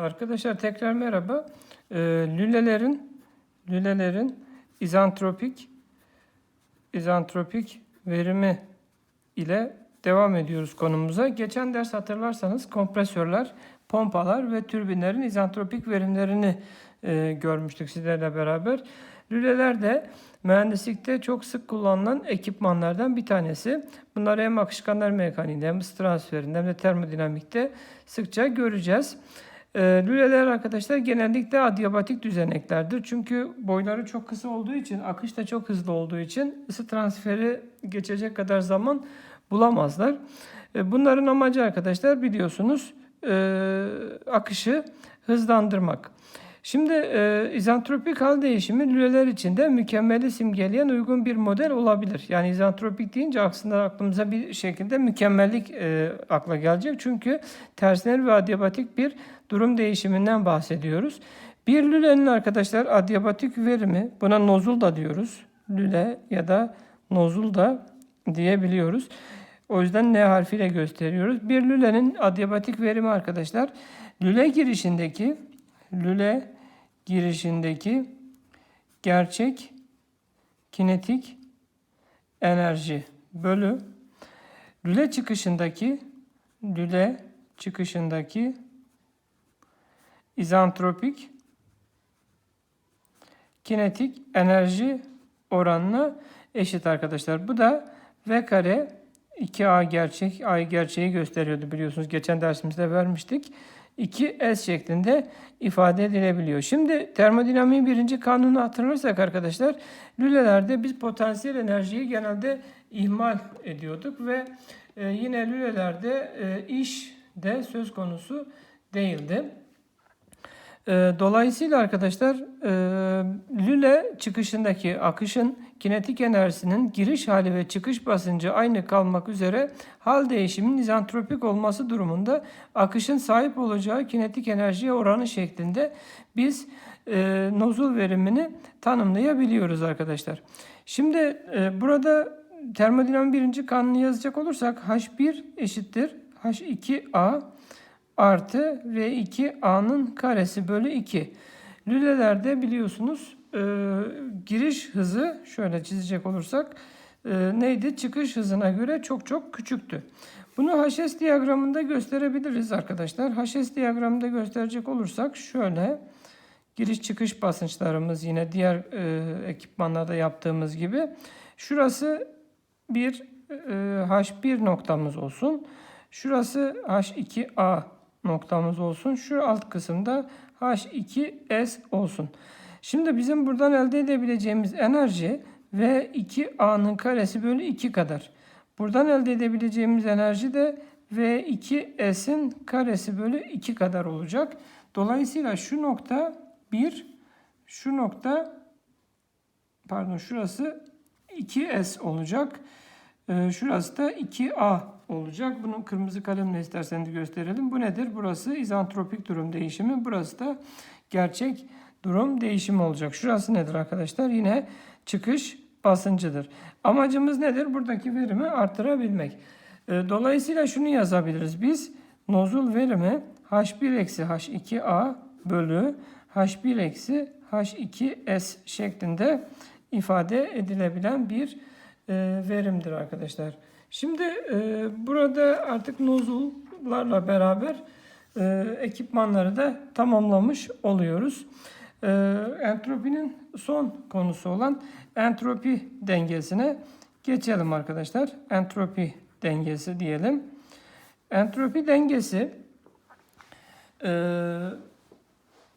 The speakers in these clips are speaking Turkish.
arkadaşlar tekrar merhaba. Ee, lülelerin lülelerin izantropik izantropik verimi ile devam ediyoruz konumuza. Geçen ders hatırlarsanız kompresörler, pompalar ve türbinlerin izantropik verimlerini e, görmüştük sizlerle beraber. Lüleler de mühendislikte çok sık kullanılan ekipmanlardan bir tanesi. Bunları hem akışkanlar mekaniğinde hem ısı transferinde hem de termodinamikte sıkça göreceğiz. E, lüleler arkadaşlar genellikle adiabatik düzeneklerdir. Çünkü boyları çok kısa olduğu için, akış da çok hızlı olduğu için ısı transferi geçecek kadar zaman bulamazlar. E, Bunların amacı arkadaşlar biliyorsunuz e, akışı hızlandırmak. Şimdi e, izantropik hal değişimi lüleler içinde mükemmeli simgeleyen uygun bir model olabilir. Yani izantropik deyince aslında aklımıza bir şekilde mükemmellik e, akla gelecek. Çünkü tersner ve adiabatik bir durum değişiminden bahsediyoruz. Bir lülenin arkadaşlar adiabatik verimi, buna nozul da diyoruz. Lüle ya da nozul da diyebiliyoruz. O yüzden N harfiyle gösteriyoruz. Bir lülenin adiabatik verimi arkadaşlar lüle girişindeki lüle girişindeki gerçek kinetik enerji bölü lüle çıkışındaki lüle çıkışındaki izantropik kinetik enerji oranına eşit arkadaşlar. Bu da V kare 2A gerçek, A gerçeği gösteriyordu biliyorsunuz. Geçen dersimizde vermiştik. 2S şeklinde ifade edilebiliyor. Şimdi termodinamiğin birinci kanunu hatırlarsak arkadaşlar lülelerde biz potansiyel enerjiyi genelde ihmal ediyorduk ve e, yine lülelerde e, iş de söz konusu değildi. E, Dolayısıyla arkadaşlar e, lüle çıkışındaki akışın kinetik enerjisinin giriş hali ve çıkış basıncı aynı kalmak üzere hal değişiminin izantropik olması durumunda akışın sahip olacağı kinetik enerjiye oranı şeklinde biz e, nozul verimini tanımlayabiliyoruz arkadaşlar. Şimdi e, burada termodinamik birinci kanunu yazacak olursak H1 eşittir H2A artı R2A'nın karesi bölü 2. Lülelerde biliyorsunuz e, giriş hızı şöyle çizecek olursak e, neydi? Çıkış hızına göre çok çok küçüktü. Bunu HS diyagramında gösterebiliriz arkadaşlar. HS diyagramında gösterecek olursak şöyle giriş çıkış basınçlarımız yine diğer e, ekipmanlarda yaptığımız gibi. Şurası bir e, H1 noktamız olsun. Şurası H2A noktamız olsun. Şu alt kısımda H2S olsun. Şimdi bizim buradan elde edebileceğimiz enerji V2A'nın karesi bölü 2 kadar. Buradan elde edebileceğimiz enerji de V2S'in karesi bölü 2 kadar olacak. Dolayısıyla şu nokta 1, şu nokta pardon şurası 2S olacak. Ee, şurası da 2A olacak. Bunu kırmızı kalemle isterseniz gösterelim. Bu nedir? Burası izantropik durum değişimi. Burası da gerçek durum değişimi olacak. Şurası nedir arkadaşlar? Yine çıkış basıncıdır. Amacımız nedir? Buradaki verimi artırabilmek. Ee, Dolayısıyla şunu yazabiliriz. Biz nozul verimi H1 eksi H2A bölü H1 eksi H2S şeklinde ifade edilebilen bir e, verimdir arkadaşlar. Şimdi e, burada artık nozullarla beraber e, ekipmanları da tamamlamış oluyoruz. E, entropinin son konusu olan entropi dengesine geçelim arkadaşlar. Entropi dengesi diyelim. Entropi dengesi e,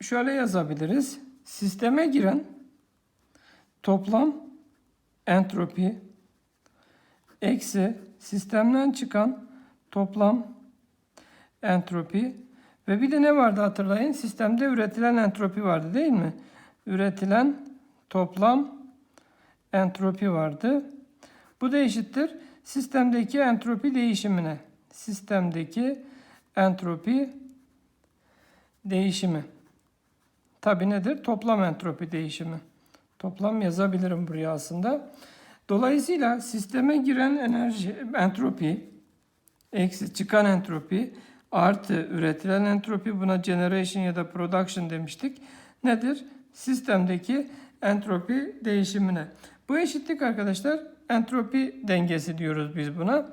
şöyle yazabiliriz. Sisteme giren toplam entropi eksi sistemden çıkan toplam entropi ve bir de ne vardı hatırlayın? Sistemde üretilen entropi vardı değil mi? Üretilen toplam entropi vardı. Bu da eşittir sistemdeki entropi değişimine. Sistemdeki entropi değişimi. Tabi nedir? Toplam entropi değişimi. Toplam yazabilirim buraya aslında. Dolayısıyla sisteme giren enerji entropi eksi çıkan entropi artı üretilen entropi buna generation ya da production demiştik. Nedir? Sistemdeki entropi değişimine. Bu eşitlik arkadaşlar entropi dengesi diyoruz biz buna.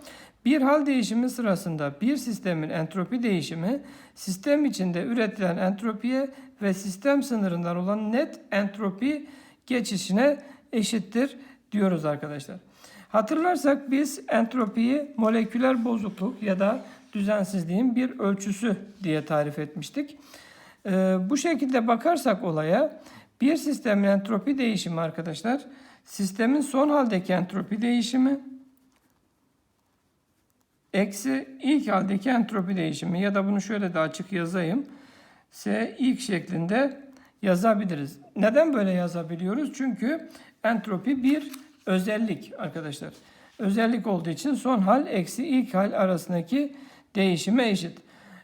Bir hal değişimi sırasında bir sistemin entropi değişimi sistem içinde üretilen entropiye ve sistem sınırından olan net entropi geçişine eşittir diyoruz arkadaşlar. Hatırlarsak biz entropiyi moleküler bozukluk ya da düzensizliğin bir ölçüsü diye tarif etmiştik. Ee, bu şekilde bakarsak olaya bir sistemin entropi değişimi arkadaşlar sistemin son haldeki entropi değişimi eksi ilk haldeki entropi değişimi ya da bunu şöyle de açık yazayım. S ilk şeklinde yazabiliriz. Neden böyle yazabiliyoruz? Çünkü entropi bir özellik arkadaşlar. Özellik olduğu için son hal eksi ilk hal arasındaki değişime eşit.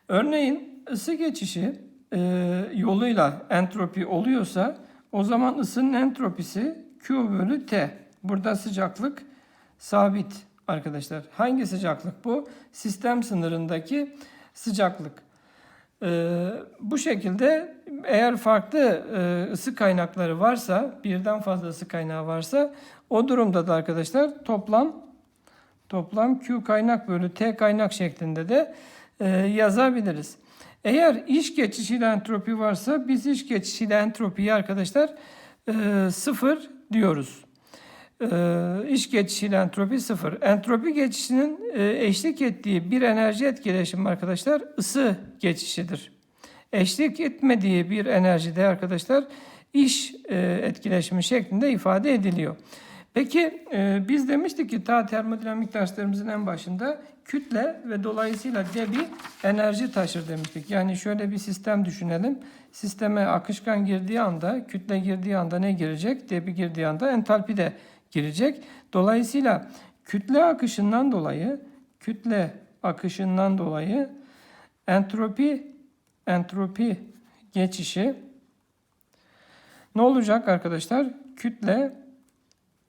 Örneğin ısı geçişi e, yoluyla entropi oluyorsa o zaman ısının entropisi Q bölü T. Burada sıcaklık sabit arkadaşlar. Hangi sıcaklık bu? Sistem sınırındaki sıcaklık. Ee, bu şekilde eğer farklı e, ısı kaynakları varsa, birden fazla ısı kaynağı varsa o durumda da arkadaşlar toplam toplam Q kaynak bölü T kaynak şeklinde de e, yazabiliriz. Eğer iş geçişiyle entropi varsa biz iş geçişiyle entropiyi arkadaşlar e, sıfır diyoruz. E, iş geçişiyle entropi sıfır. Entropi geçişinin e, eşlik ettiği bir enerji etkileşimi arkadaşlar ısı geçişidir. Eşlik etmediği bir enerjide arkadaşlar iş e, etkileşimi şeklinde ifade ediliyor. Peki e, biz demiştik ki ta termodinamik derslerimizin en başında kütle ve dolayısıyla debi enerji taşır demiştik. Yani şöyle bir sistem düşünelim. Sisteme akışkan girdiği anda, kütle girdiği anda ne girecek? Debi girdiği anda entalpi de girecek. Dolayısıyla kütle akışından dolayı, kütle akışından dolayı entropi entropi geçişi ne olacak arkadaşlar? Kütle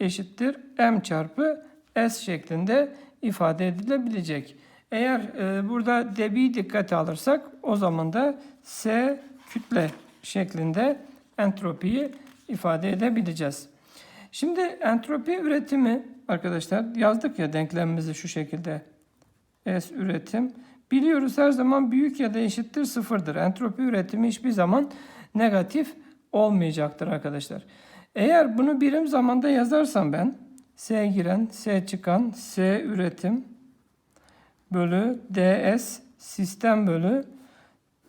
eşittir m çarpı s şeklinde ifade edilebilecek. Eğer e, burada debi dikkate alırsak o zaman da s kütle şeklinde entropiyi ifade edebileceğiz. Şimdi entropi üretimi arkadaşlar yazdık ya denklemimizi şu şekilde S üretim. Biliyoruz her zaman büyük ya da eşittir sıfırdır. Entropi üretimi hiçbir zaman negatif olmayacaktır arkadaşlar. Eğer bunu birim zamanda yazarsam ben S giren, S çıkan, S üretim bölü ds sistem bölü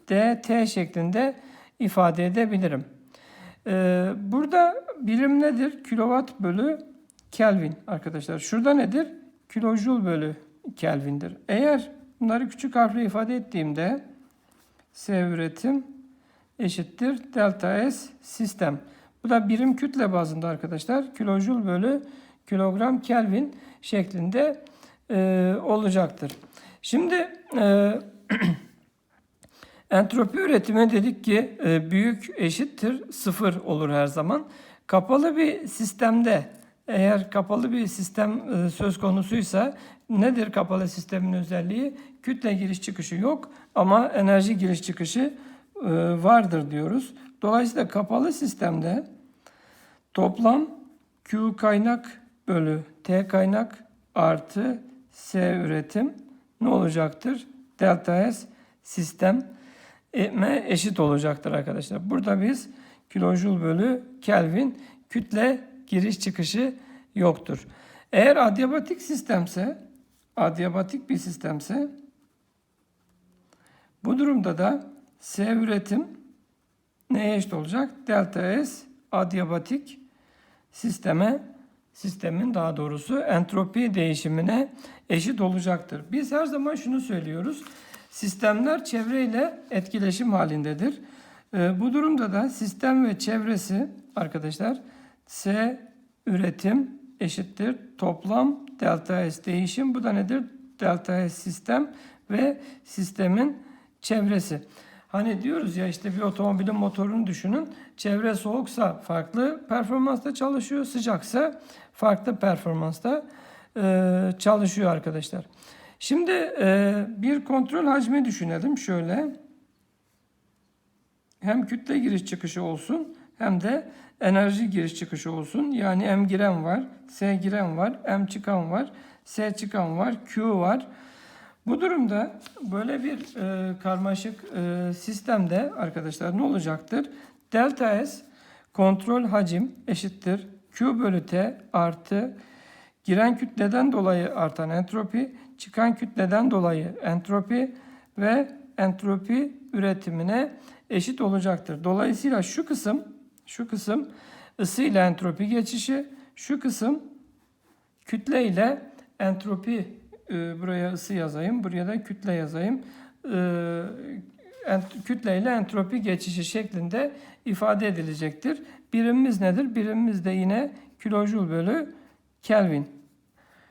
dt şeklinde ifade edebilirim. Ee, burada birim nedir? Kilowatt bölü Kelvin arkadaşlar. Şurada nedir? Kilojoule bölü Kelvin'dir. Eğer bunları küçük harfle ifade ettiğimde S üretim eşittir delta S sistem. Bu da birim kütle bazında arkadaşlar. Kilojoule bölü kilogram Kelvin şeklinde e, olacaktır. Şimdi e, entropi üretimi dedik ki e, büyük eşittir sıfır olur her zaman. Kapalı bir sistemde eğer kapalı bir sistem e, söz konusuysa nedir kapalı sistemin özelliği? Kütle giriş çıkışı yok ama enerji giriş çıkışı e, vardır diyoruz. Dolayısıyla kapalı sistemde toplam Q kaynak bölü T kaynak artı S üretim ne olacaktır? Delta S sistem M eşit olacaktır arkadaşlar. Burada biz kilojoule bölü Kelvin kütle giriş çıkışı yoktur. Eğer adiabatik sistemse, adiabatik bir sistemse bu durumda da S üretim neye eşit olacak? Delta S adiabatik sisteme sistemin daha doğrusu entropi değişimine eşit olacaktır. Biz her zaman şunu söylüyoruz. Sistemler çevreyle etkileşim halindedir. Ee, bu durumda da sistem ve çevresi arkadaşlar S üretim eşittir toplam delta S değişim. Bu da nedir? Delta S sistem ve sistemin çevresi. Hani diyoruz ya işte bir otomobilin motorunu düşünün. Çevre soğuksa farklı performansta çalışıyor, sıcaksa farklı performansta e, çalışıyor arkadaşlar. Şimdi e, bir kontrol hacmi düşünelim şöyle. Hem kütle giriş çıkışı olsun hem de enerji giriş çıkışı olsun. Yani M giren var, S giren var, M çıkan var, S çıkan var, Q var. Bu durumda böyle bir e, karmaşık e, sistemde arkadaşlar ne olacaktır? Delta S kontrol hacim eşittir Q bölü T artı giren kütleden dolayı artan entropi, çıkan kütleden dolayı entropi ve entropi üretimine eşit olacaktır. Dolayısıyla şu kısım, şu kısım ısı ile entropi geçişi, şu kısım kütle ile entropi e, buraya ısı yazayım, buraya da kütle yazayım. E, kütle ile entropi geçişi şeklinde ifade edilecektir. Birimimiz nedir? Birimimiz de yine kilojul bölü Kelvin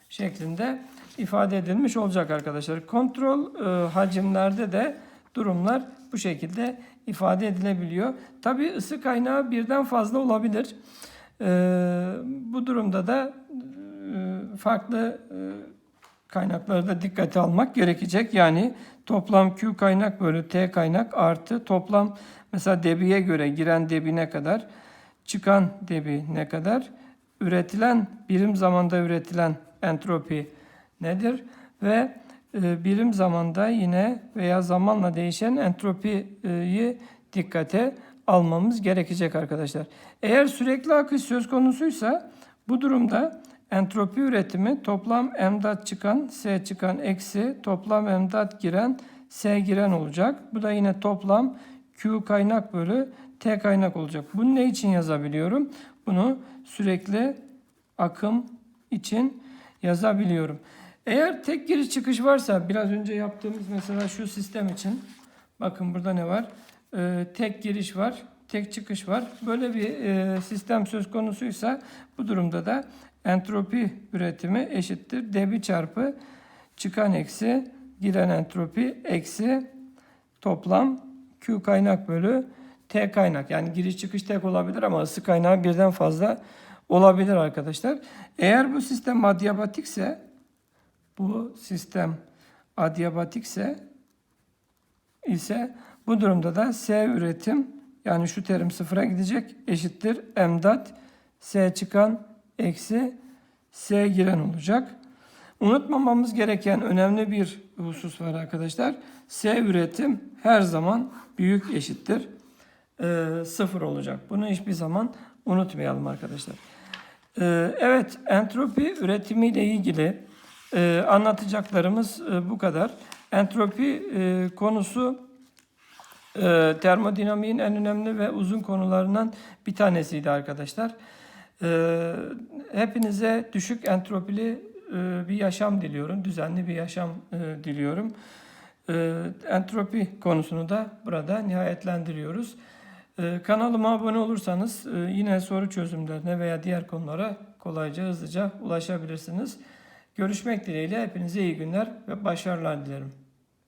şeklinde ifade edilmiş olacak arkadaşlar. Kontrol e, hacimlerde de durumlar bu şekilde ifade edilebiliyor. Tabi ısı kaynağı birden fazla olabilir. E, bu durumda da e, farklı e, kaynakları dikkate almak gerekecek. Yani toplam Q kaynak bölü T kaynak artı toplam mesela debiye göre giren debi ne kadar, çıkan debi ne kadar, üretilen birim zamanda üretilen entropi nedir ve e, birim zamanda yine veya zamanla değişen entropiyi dikkate almamız gerekecek arkadaşlar. Eğer sürekli akış söz konusuysa bu durumda entropi üretimi toplam mdat çıkan S çıkan eksi toplam mdat giren S giren olacak. Bu da yine toplam Q kaynak bölü T kaynak olacak. Bunu ne için yazabiliyorum? Bunu sürekli akım için yazabiliyorum. Eğer tek giriş çıkış varsa biraz önce yaptığımız mesela şu sistem için bakın burada ne var? Ee, tek giriş var, tek çıkış var. Böyle bir e, sistem söz konusuysa bu durumda da entropi üretimi eşittir. Debi çarpı çıkan eksi giren entropi eksi toplam Q kaynak bölü T kaynak. Yani giriş çıkış tek olabilir ama ısı kaynağı birden fazla olabilir arkadaşlar. Eğer bu sistem adiabatikse bu sistem adiabatikse ise bu durumda da S üretim yani şu terim sıfıra gidecek eşittir mdat S çıkan eksi S giren olacak. Unutmamamız gereken önemli bir husus var arkadaşlar. S üretim her zaman büyük eşittir e, sıfır olacak. Bunu hiçbir zaman unutmayalım arkadaşlar. E, evet entropi üretimiyle ilgili e, anlatacaklarımız e, bu kadar. Entropi e, konusu e, termodinamiğin en önemli ve uzun konularından bir tanesiydi arkadaşlar. E, hepinize düşük entropili e, bir yaşam diliyorum. Düzenli bir yaşam e, diliyorum. E, entropi konusunu da burada nihayetlendiriyoruz. E, kanalıma abone olursanız e, yine soru çözümlerine veya diğer konulara kolayca hızlıca ulaşabilirsiniz. Görüşmek dileğiyle hepinize iyi günler ve başarılar dilerim.